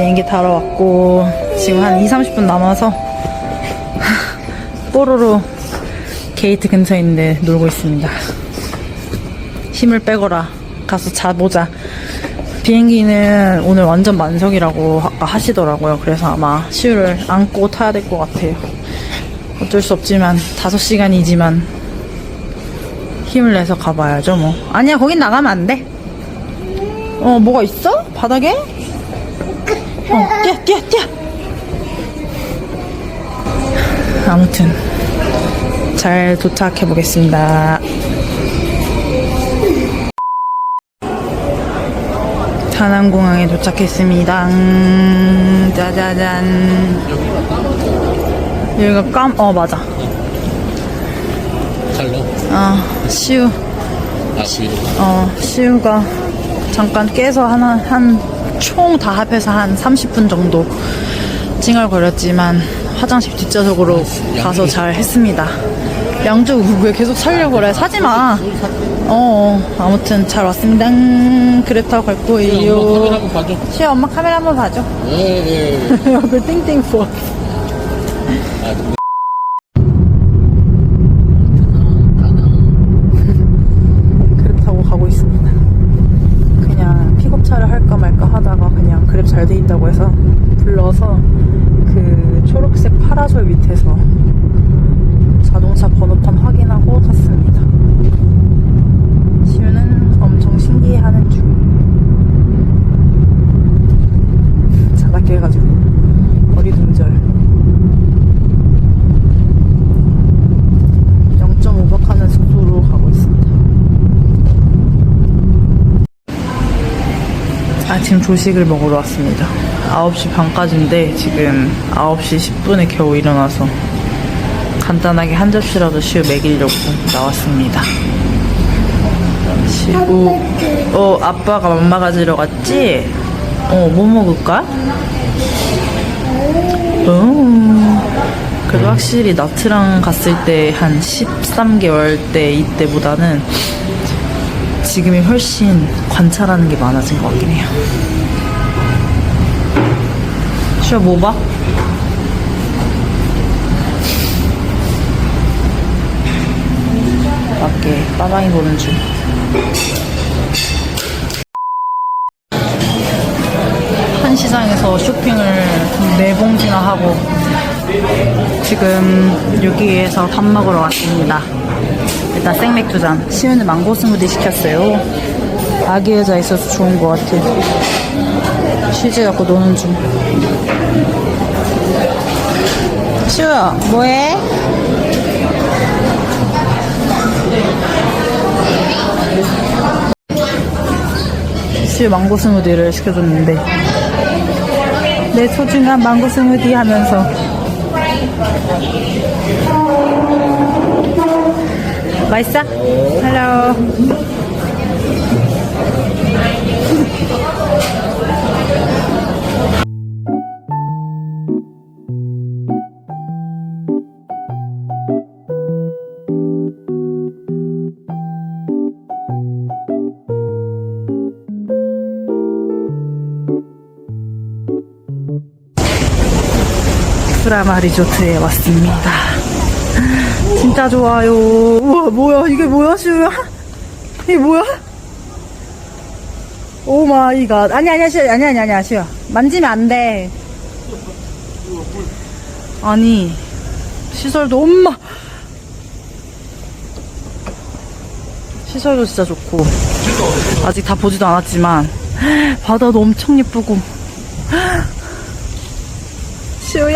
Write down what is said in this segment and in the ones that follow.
비행기 타러 왔고 지금 한 2, 30분 남아서 뽀로로 게이트 근처에 있는데 놀고 있습니다. 힘을 빼거라. 가서 자보자. 비행기는 오늘 완전 만석이라고 아까 하시더라고요. 그래서 아마 시우를 안고 타야 될 것 같아요. 어쩔 수 없지만 5시간이지만 힘을 내서 가봐야죠 뭐. 아니야 거긴 나가면 안 돼. 어 뭐가 있어? 바닥에? 어 뛰어 뛰어 뛰어. 아무튼 잘 도착해 보겠습니다. 다낭공항에 도착했습니다. 음, 짜자잔. 여기가 깜, 어, 맞아. 칼로? 아, 시우, 아, 위로. 어, 시우가 잠깐 깨서 하나, 한, 총 다 합해서 한 30분 정도 찡얼거렸지만 화장실 뒷좌석으로 가서 잘 했습니다. 양주 왜 계속 살려고 그래? 사지 마. 어, 어, 아무튼 잘 왔습니다. 타고 갈 거예요. 봐줘. 시우 엄마 카메라 한번 봐줘. 예, 예. 그 띵띵 근데. 그랩 타고 가고 있습니다. 그냥 픽업차를 할까 말까 하다가 그냥 그랩 잘 돼 있다고 해서 불러서 그 초록색 파라솔 밑에서 자동차 번호판 확인하고 탔습니다. 시우는 엄청 신기해하는 중. 자답게 해가지고 어리둥절. 0.5박 하는 속도로 가고 있습니다. 아침 조식을 먹으러 왔습니다. 9시 반까지인데 지금 9시 10분에 겨우 일어나서 간단하게 한 접시라도 시우 먹이려고 나왔습니다. 시우, 어, 아빠가 맘마 가지러 갔지? 어, 뭐 먹을까? 음, 그래도 확실히 나트랑 갔을 때 한 13개월 때 이때보다는 지금이 훨씬 관찰하는 게 많아진 것 같긴 해요. 슈아 뭐 봐? 밖에 빠방이 보는 중. 한 시장에서 쇼핑을 네 봉지나 하고 지금 여기에서 밥 먹으러 왔습니다. 일단 생맥 두 잔. 시우는 망고 스무디 시켰어요. 아기 여자 있어서 좋은 것 같아. 쉬지 갖고 노는 중. 시우야, 뭐해? 시우 망고 스무디를 시켜줬는데 내 소중한 망고 스무디 하면서 맛있어? 헬로 프라마 리조트에 왔습니다. 진짜 좋아요. 우와, 뭐야, 이게 뭐야, 시우야? 이게 뭐야? 오 마이 갓. 아니, 아니야, 시우. 아니, 아니, 아니야, 시우야. 만지면 안 돼. 아니, 시설도 엄마. 시설도 진짜 좋고. 아직 다 보지도 않았지만, 바다도 엄청 예쁘고.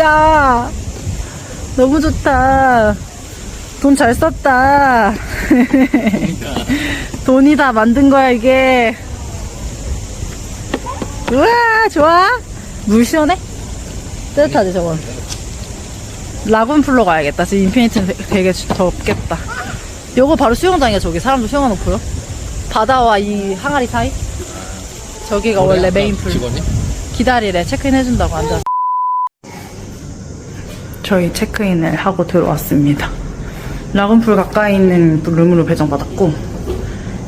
시우야 너무 좋다. 돈 잘 썼다. 돈이 다 만든 거야 이게. 우와 좋아. 물 시원해? 뜨뜻하지 저건 라군풀로 가야겠다. 지금 인피니트는 되- 되게 덥겠다. 요거 바로 수영장이야 저기. 사람들 수영하는 거 보여? 바다와 이 항아리 사이? 저기가 원래 메인풀. 직원이? 기다리래. 체크인 해준다고 앉아서 저희 체크인을 하고 들어왔습니다 라군풀 가까이 있는 룸으로 배정받았고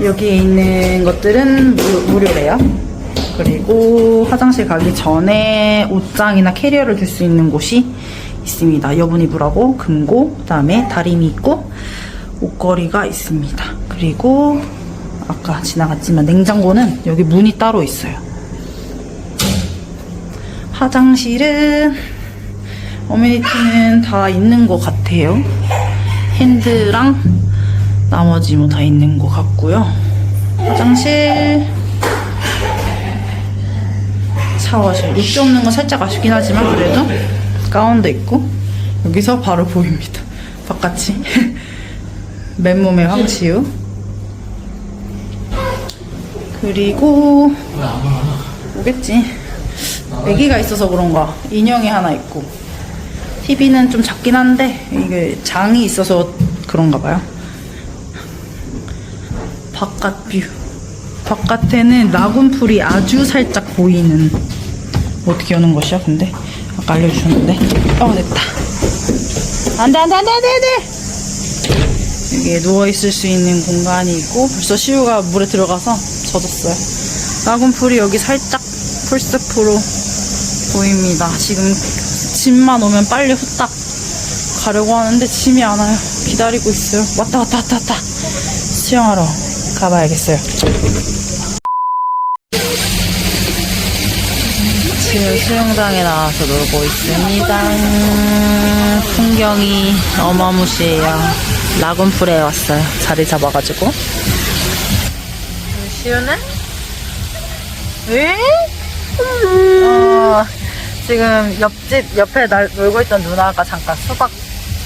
여기에 있는 것들은 무, 무료래요 그리고 화장실 가기 전에 옷장이나 캐리어를 줄 수 있는 곳이 있습니다. 여분 이불하고 금고, 그다음에 다리미 있고 옷걸이가 있습니다. 그리고 아까 지나갔지만 냉장고는 여기 문이 따로 있어요. 화장실은 어메니티는 다 있는 것 같아요. 핸드랑 나머지 뭐 다 있는 것 같고요. 화장실, 샤워실. 입지 없는 건 살짝 아쉽긴 하지만 그래도 가운데 있고 여기서 바로 보입니다. 바깥이. 맨몸의 황치유. 그리고 오겠지. 아기가 있어서 그런가 인형이 하나 있고 TV는 좀 작긴 한데 이게 장이 있어서 그런가 봐요. 바깥 뷰. 바깥에는 라군풀이 아주 살짝 보이는 어떻게 여는 것이야 근데? 아까 알려주셨는데. 어 됐다. 안돼 안돼 안돼 안돼 안돼! 여기에 누워있을 수 있는 공간이 있고 벌써 시우가 물에 들어가서 젖었어요. 라군풀이 여기 살짝 풀스프로 보입니다. 지금 짐만 오면 빨리 후딱 가려고 하는데 짐이 안 와요 기다리고 있어요 왔다 왔다 왔다 왔다 수영하러 가봐야겠어요 지금 수영장에 나와서 놀고 있습니다. 풍경이 어마무시해요. 라군풀에 왔어요. 자리 잡아가지고. 시우는? 왜? 어, 지금 옆집 옆에 날, 놀고 있던 누나가 잠깐 수박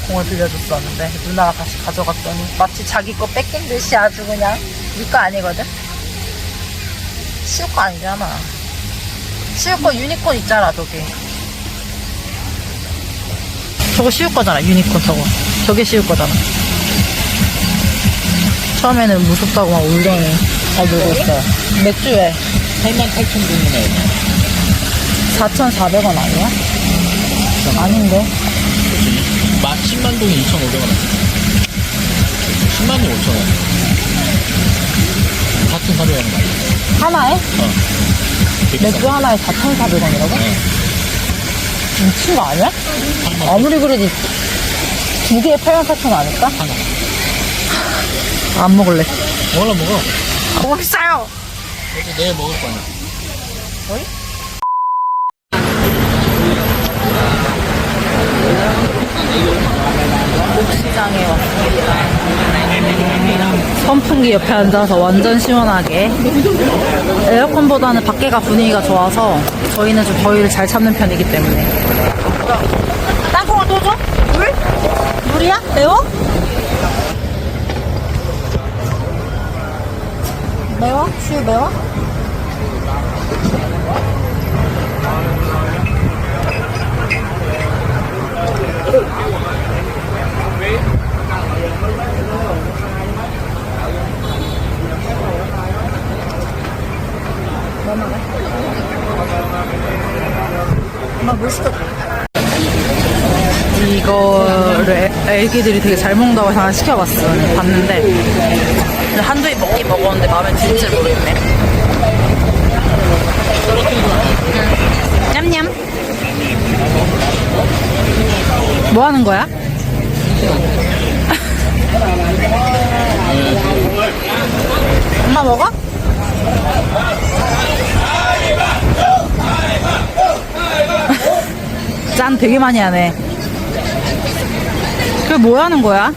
공을 빌려줬었는데 누나가 다시 가져갔더니 마치 자기 거 뺏긴 듯이 아주 그냥 네거 아니거든? 시우 거 아니잖아. 시우 거 유니콘 있잖아, 저기. 저거 시우 거잖아, 유니콘 저거. 저게 시우 거잖아. 처음에는 무섭다고 막 울더니 잘 놀고 있어요. 맥주에 88,000동이나 4,400원 아니야? 아닌데. 마 10만 동에 2,500원. 10만이 5,000원. 4,400원 맞아. 하나에? 어. 되게 맥주 싸. 하나에 4,400원이라고? 네. 미친 거 아니야? 한 번. 아무리 그래도 두 개에 8만 4천 아닐까? 하나. 안 먹을래. 먹으라 먹어. 그래도 내일 먹을 거야. 어이? 목시장에 왔습니다. 선풍기 옆에 앉아서 완전 시원하게. 에어컨보다는 밖에가 분위기가 좋아서 저희는 좀 더위를 잘 참는 편이기 때문에. 땅콩을 또 줘? 물? 물이야? 매워? 매워? 슈 매워? 엄마 물 시켜 이거를 애- 애기들이 되게 잘 먹는다고 해서 하나 시켜봤어. 봤는데 한두 입 먹긴 먹었는데 마음에 들지 모르겠네. 응. 냠냠. 뭐 하는 거야? 엄마 먹어? 짠 되게 많이 하네. 그게 뭐 하는 거야?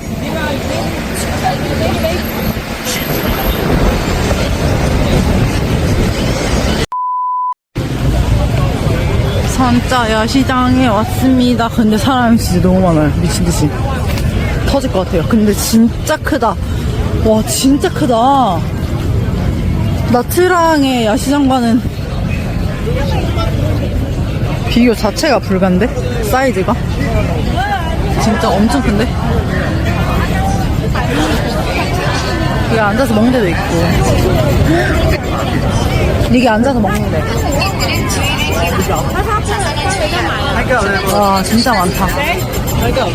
산자 야 시장에 왔습니다. 근데 사람이 진짜 너무 많아요. 미친 듯이. 터질 것 같아요. 근데 진짜 크다. 와, 진짜 크다. 나트랑의 야시장과는 비교 자체가 불가인데? 사이즈가? 진짜 엄청 큰데? 이게 앉아서 먹는 데도 있고. 이게 앉아서 먹는 데. 와, 진짜 많다.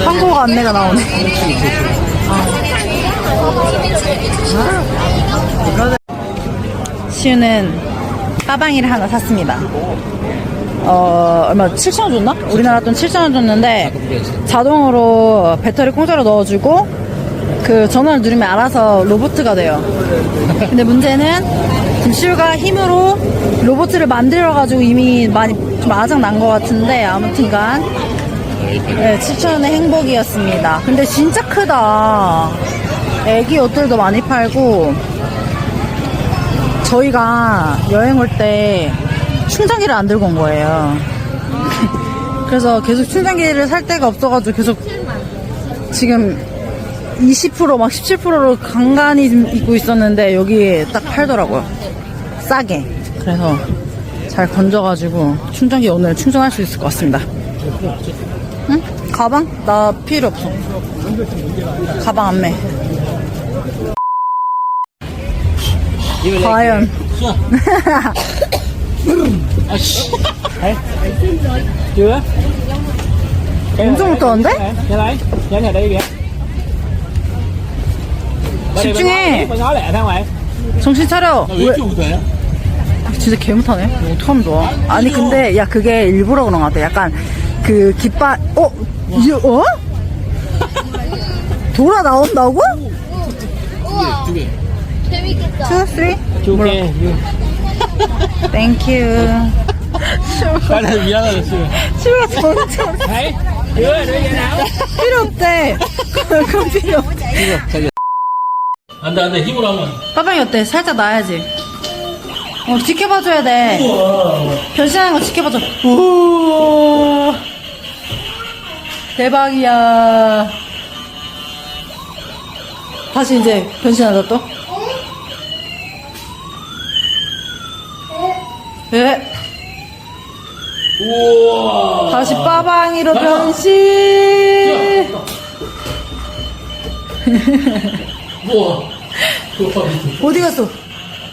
한국 안내가 나오네. 시우는 빠방이를 하나 샀습니다. 어, 얼마, 7,000원 줬나? 우리나라 돈 7,000원 줬는데, 자동으로 배터리 공짜로 넣어주고, 그 전원을 누르면 알아서 로보트가 돼요. 근데 문제는, 지금 시우가 힘으로 로보트를 만들어가지고 이미 많이 좀 아작 난 것 같은데, 아무튼간, 네, 7,000원의 행복이었습니다. 근데 진짜 크다. 애기 옷들도 많이 팔고, 저희가 여행 올때 충전기를 안 들고 온 거예요. 그래서 계속 충전기를 살 데가 없어가지고 계속 지금 20%막 17%로 간간히 입고 있었는데 여기 딱 팔더라고요. 싸게. 그래서 잘 건져가지고 충전기 오늘 충전할 수 있을 것 같습니다. 응? 가방? 나 필요 없어. 가방 안 매. 과연. 아씨. Chưa? 엄청 무거운데? 집중해. 정신 차려. 왜 왜? 이렇게 못해? 아, 진짜 개 못하네. 뭐 어떡하면 좋아. 아니, 근데, 야, 그게 일부러 그런 것 같아. 약간, 그, 깃발, 어? 이게, 어? 돌아 나온다고? 우와. 두 개. 재밌겠다. 2, 3? Chưa Thank you. 빨리 미안하다, chưa, đưa vậy nào? 필요 없대. 그건 필요 없대. 안 돼, 안 돼. 힘으로 하면. 빠방이 어때? 살짝 나야지. 어, 지켜봐줘야 돼. 변신하는 거 지켜봐줘. 오. 대박이야. 다시 이제 변신하자 또. 예. 우와. 다시 빠방이로 변신. 우와. 어디 갔어?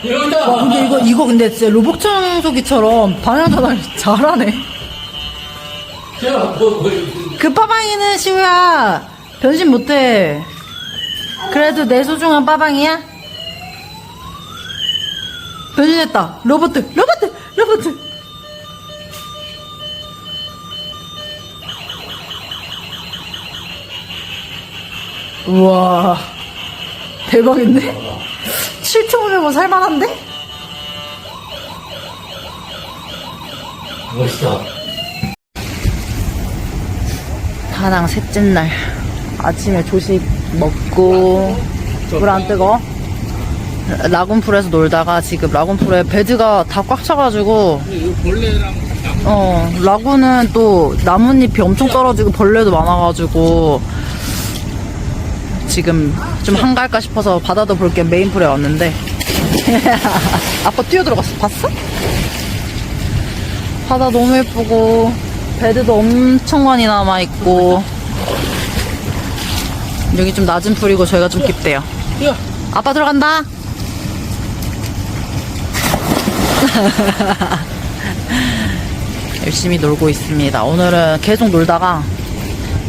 여기 있다. 와 근데 이거 이거 근데 진짜 로봇 청소기처럼 방향 전환 잘하네. 야, 뭐, 뭐. 그 빠방이는 시우야 변신 못해. 그래도 내 소중한 빠방이야. 변신했다. 로봇 로봇 로봇. 우와 대박인데? 7,500원 살만한데? 멋있다. 다낭 셋째 날 아침에 조식 먹고 물안 뜨거 라군풀에서 놀다가 지금 라군풀에 베드가 다 꽉 차가지고. 어 라군은 또 나뭇잎이 엄청 떨어지고 벌레도 많아가지고 지금 좀 한가할까 싶어서 바다도 볼 겸 메인풀에 왔는데 아빠 뛰어들어갔어 봤어? 바다 너무 예쁘고 베드도 엄청 많이 남아있고 여기 좀 낮은 풀이고 저희가 좀 깊대요 야, 아빠 들어간다 열심히 놀고 있습니다. 오늘은 계속 놀다가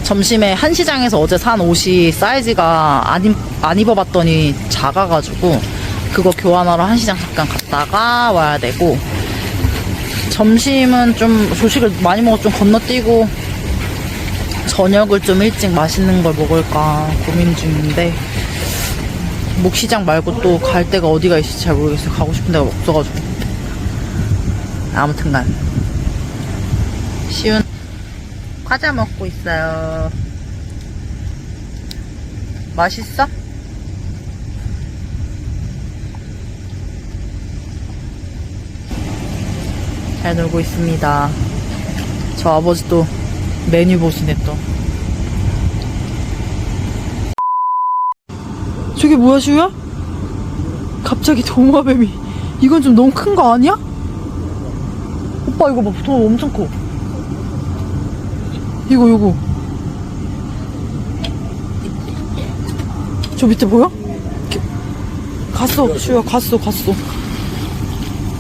점심에 한시장에서 어제 산 옷이 사이즈가 안, 입, 안 입어봤더니 작아가지고 그거 교환하러 한시장 잠깐 갔다가 와야 되고 점심은 좀 조식을 많이 먹어 좀 건너뛰고 저녁을 좀 일찍 맛있는 걸 먹을까 고민 중인데 목시장 말고 또 갈 데가 어디가 있을지 잘 모르겠어요. 가고 싶은 데가 없어가지고 아무튼간 쉬운 과자 먹고 있어요. 맛있어? 잘 놀고 있습니다. 저 아버지 또 메뉴 보시네 또. 저게 뭐야, 슈야? 갑자기 도마뱀이. 이건 좀 너무 큰 거 아니야? 오빠 이거 봐, 돈 엄청 커. 이거 이거. 저 밑에 보여? 갔어. 슈야 갔어 갔어.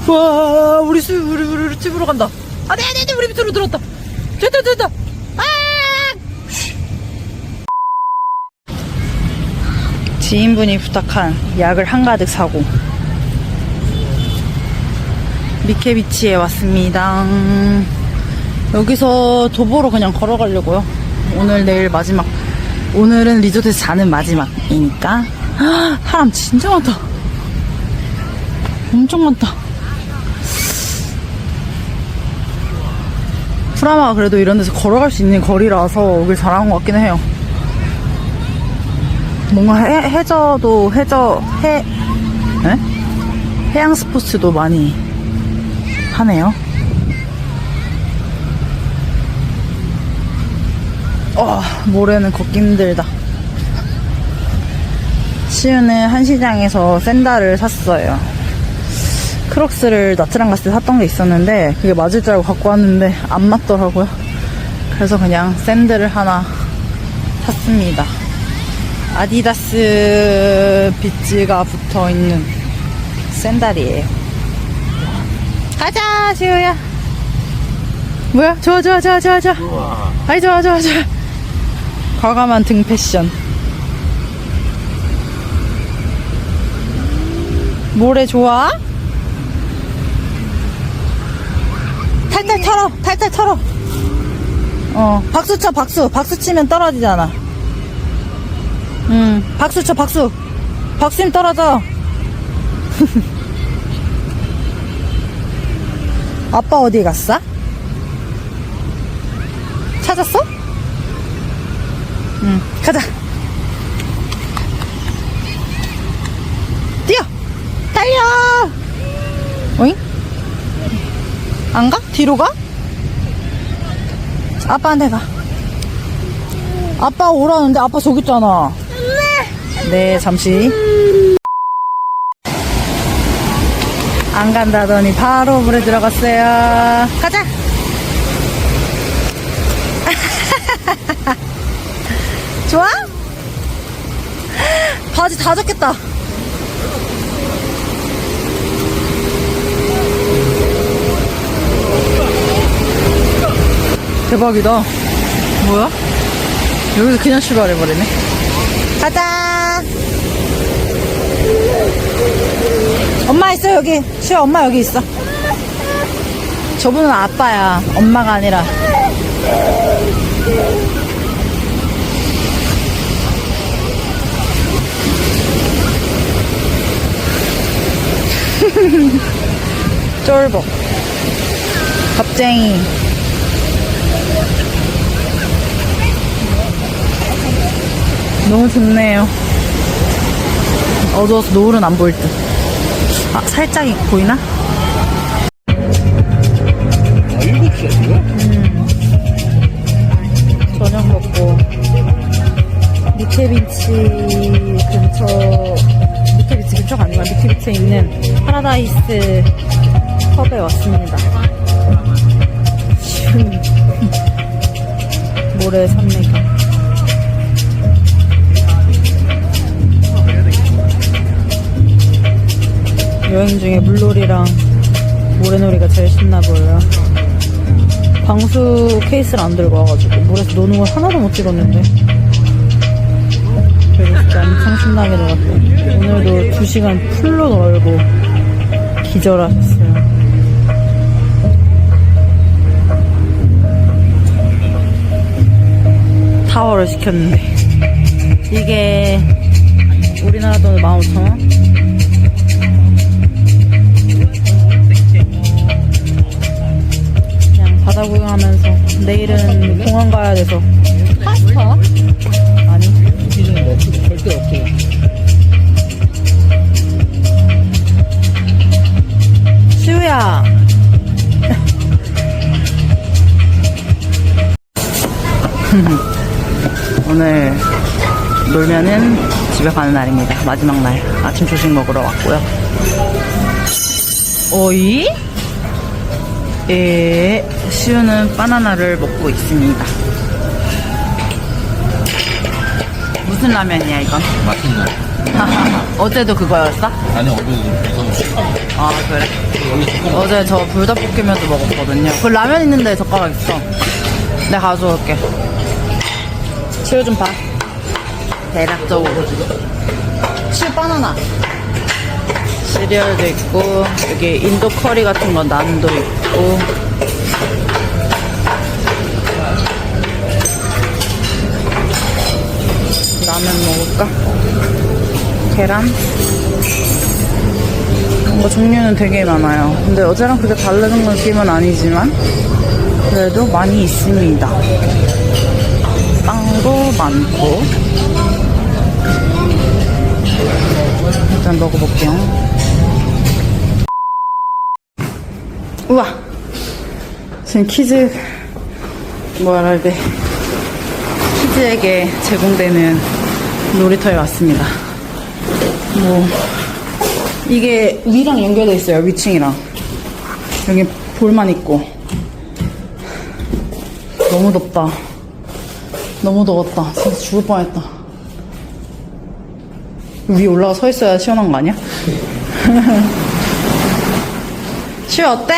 와 우리 수 우리 우리, 우리 집으로 간다. 아 네 네, 네, 우리 밑으로 들어왔다. 됐다 됐다. 아! 지인분이 부탁한 약을 한가득 사고 미케비치에 왔습니다. 여기서 도보로 그냥 걸어가려고요. 오늘 내일 마지막. 오늘은 리조트에서 자는 마지막이니까. 헉, 사람 진짜 많다. 엄청 많다. 프라마가 그래도 이런 데서 걸어갈 수 있는 거리라서 오길 잘한 것 같긴 해요. 뭔가 해, 해저도, 해저, 해, 에? 해양 스포츠도 많이 하네요. 어, 모래는 걷기 힘들다. 시우는 한시장에서 샌들을 샀어요. 크록스를 나트랑 갔을 때 샀던 게 있었는데 그게 맞을 줄 알고 갖고 왔는데 안 맞더라고요. 그래서 그냥 샌들을 하나 샀습니다. 아디다스 비즈가 붙어 있는 샌들이에요. 가자, 시우야. 뭐야? 좋아, 좋아, 좋아, 좋아, 좋아. 아이, 좋아, 좋아, 좋아. 과감한 등 패션. 모래 좋아? 탈탈 털어, 탈탈 털어. 어, 박수 쳐, 박수. 박수 치면 떨어지잖아. 응, 박수 쳐, 박수. 박수면 떨어져. 아빠 어디 갔어? 찾았어? 응, 가자. 뛰어! 달려! 오잉? 안 가? 뒤로 가? 아빠한테 가. 아빠 오라는데 아빠 저기 있잖아. 네, 잠시. 안 간다더니 바로 물에 들어갔어요. 가자! 좋아? 바지 다 젖겠다. 대박이다. 뭐야? 여기서 그냥 출발해버리네. 가자! 엄마 있어, 여기. 시아, 엄마 여기 있어. 저분은 아빠야. 엄마가 아니라. 쫄보. 겁쟁이. 너무 좋네요. 어두워서 노을은 안 보일 듯. 아, 살짝 보이나? 아, 7시야, 지금? 저녁 먹고 미케비치 근처 미케비치 근처가 아니라 미케비치에 있는 파라다이스 펍에 왔습니다. 시원해. 모래 산맥이. 여행 중에 물놀이랑 모래놀이가 제일 신나 보여요. 방수 케이스를 안 들고 와가지고 물에서 노는 걸 하나도 못 찍었는데 그래서 진짜 엄청 신나게 놀았고 오늘도 2시간 풀로 놀고 기절하셨어요 타워를 시켰는데 이게 우리나라 돈으로 15,000원? 바다 구경하면서 내일은 공항 가야 돼서. 파스타? 아니. 여기는 뭐, 절대 없어. 시우야. 오늘 놀면은 집에 가는 날입니다. 마지막 날. 아침 조식 먹으러 왔고요. 오이 예 시우는 바나나를 먹고 있습니다 무슨 라면이야 이건? 맛있네. 어제도 그거였어? 아니, 어제도 무서워. 아 그래? 어제 저 불닭볶음면도 먹었거든요. 그 라면 있는데 젓가락 있어. 내가 가져올게. 치우 좀 봐. 대략적으로. 치우 바나나. 시리얼도 있고 여기 인도 커리 같은 거 난도 있고 라면 먹을까? 계란? 뭔가 종류는 되게 많아요. 근데 어제랑 그게 다른 느낌은 아니지만 그래도 많이 있습니다. 빵도 많고 일단 먹어볼게요. 우와! 지금 키즈, 뭐라 해야 돼. 키즈에게 제공되는 놀이터에 왔습니다. 뭐, 이게 위랑 연결돼 있어요, 위층이랑. 여기 볼만 있고. 너무 덥다. 너무 더웠다. 진짜 죽을 뻔했다. 위에 올라가 서 있어야 시원한 거 아니야? 슈 어때?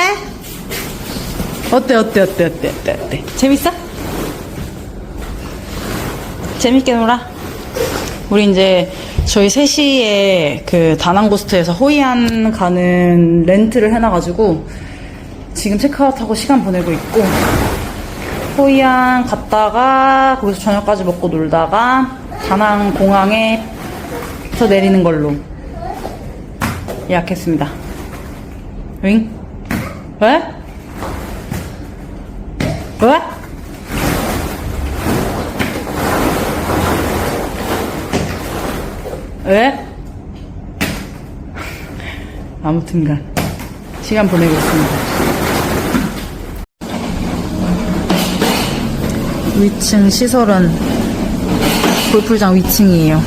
어때 어때 어때 어때 어때 어때 재밌어? 재밌게 놀아 우리 이제 저희 3시에 그 다낭고스트에서 호이안 가는 렌트를 해놔가지고 지금 체크아웃하고 시간 보내고 있고 호이안 갔다가 거기서 저녁까지 먹고 놀다가 다낭 공항에 서 내리는 걸로 예약했습니다. 윙? 왜? 왜? 왜? 아무튼간 시간 보내고 있습니다. 위층 시설은 골프장 위층이에요.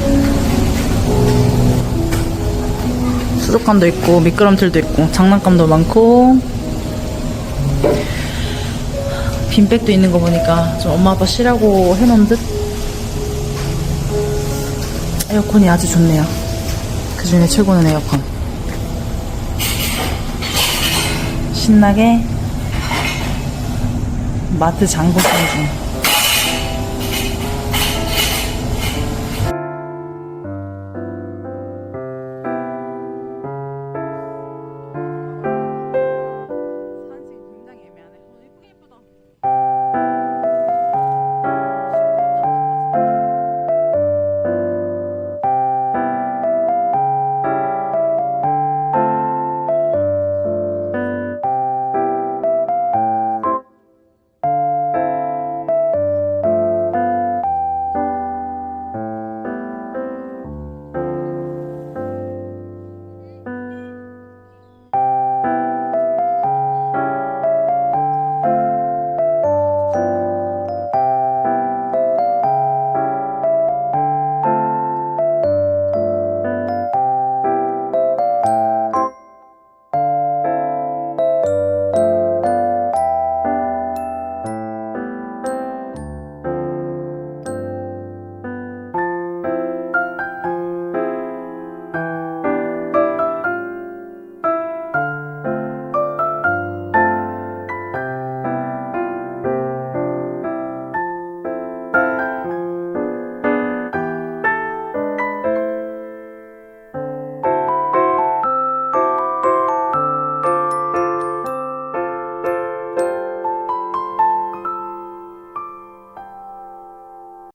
수족관도 있고 미끄럼틀도 있고 장난감도 많고 빈백도 있는 거 보니까 좀 엄마 아빠 쉬라고 해놓은 듯? 에어컨이 아주 좋네요. 그 중에 최고는 에어컨. 신나게 마트 장보 중